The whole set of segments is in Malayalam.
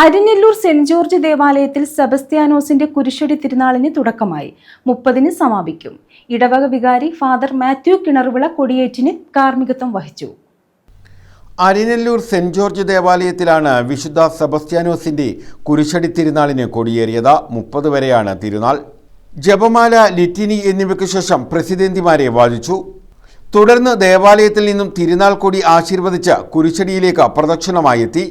അരിനെല്ലൂർ സെന്റ് ജോർജ് ദേവാലയത്തിൽ സെബസ്ത്യാനോസിന്റെ കുരിശടി തിരുനാളിന് തുടക്കമായി. മുപ്പതിന് സമാപിക്കും. ഇടവക വികാരി ഫാദർ മാത്യു കിണറുവിള കൊടിയേറ്റിന് കാർമ്മികത്വം വഹിച്ചു. അരിനെല്ലൂർ സെന്റ് ജോർജ് ദേവാലയത്തിലാണ് വിശുദ്ധ സെബസ്ത്യാനോസിന്റെ കുരിശടി തിരുനാളിന് കൊടിയേറിയത്. മുപ്പത് വരെയാണ് തിരുനാൾ. ജപമാല ലിറ്റിനി എന്നിവയ്ക്ക് ശേഷം പ്രസിദ്ധന്തിമാരെ വാഴിച്ചു തുടർന്ന് ദേവാലയത്തിൽ നിന്നും തിരുനാൾ കൊടി ആശീർവദിച്ച് കുരിശടിയിലേക്ക് പ്രദക്ഷിണമായി എത്തി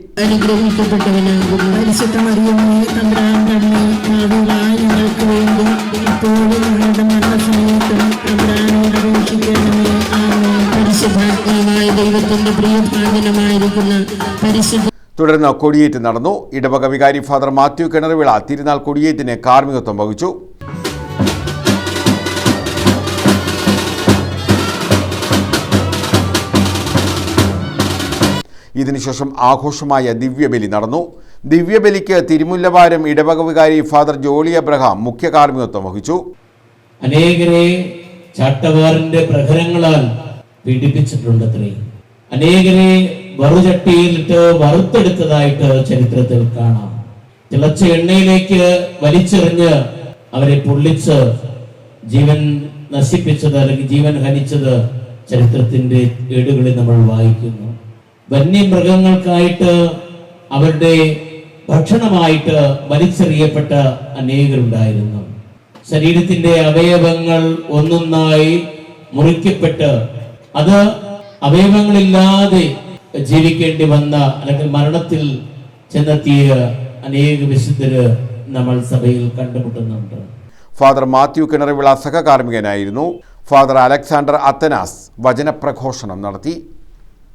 തുടർന്ന് കൊടിയേറ്റ് നടന്നു. ഇടവക വികാരി ഫാദർ മാത്യു കിണറുവിള തിരുനാൾ കൊടിയേറ്റിന് കാർമ്മികത്വം വഹിച്ചു. ഇതിനുശേഷം ആഘോഷമായ ദിവ്യബലി നടന്നു. ദിവ്യബലിക്ക് തിരുമുല്ലവാരം ഇടവക വികാരി ഫാദർ ജോളി അബ്രഹാം മുഖ്യ കാർമ്മികത്വം വഹിച്ചു. അനേകരെ ചാട്ടവാറിന്റെ പ്രഹരങ്ങളാൽ പീഡിപ്പിച്ചിട്ടുണ്ടത്രേ. അനേകരെ വറുചട്ടിയിലിട്ട് വറുത്തെടുത്തതായിട്ട് ചരിത്രത്തിൽ കാണാം. തിളച്ച എണ്ണയിലേക്ക് വലിച്ചെറിഞ്ഞ് അവരെ പൊള്ളിച്ച് ജീവൻ നശിപ്പിച്ചത് അല്ലെങ്കിൽ ജീവൻ ഹനിച്ചത് ചരിത്രത്തിന്റെ ഏടുകളിൽ നമ്മൾ വായിക്കുന്നു. വന്യമൃഗങ്ങൾക്കായിട്ട് അവരുടെ ഭക്ഷണമായിട്ട് വലിച്ചെറിയപ്പെട്ട അനേകരുണ്ടായിരുന്നു. ശരീരത്തിന്റെ അവയവങ്ങൾ ഒന്നൊന്നായി മുറിക്കപ്പെട്ട് അത് അവയവങ്ങളില്ലാതെ ജീവിക്കേണ്ടി വന്ന അല്ലെങ്കിൽ മരണത്തിൽ ചെന്നെത്തിയ അനേക വിശുദ്ധര് നമ്മൾ സഭയിൽ കണ്ടുമുട്ടുന്നുണ്ട്. ഫാദർ മാത്യു കിണറിവിള സഹകാർമികനായിരുന്നു ഫാദർ അലക്സാണ്ടർ അത്തനാസ് വചനപ്രഘോഷണം നടത്തി.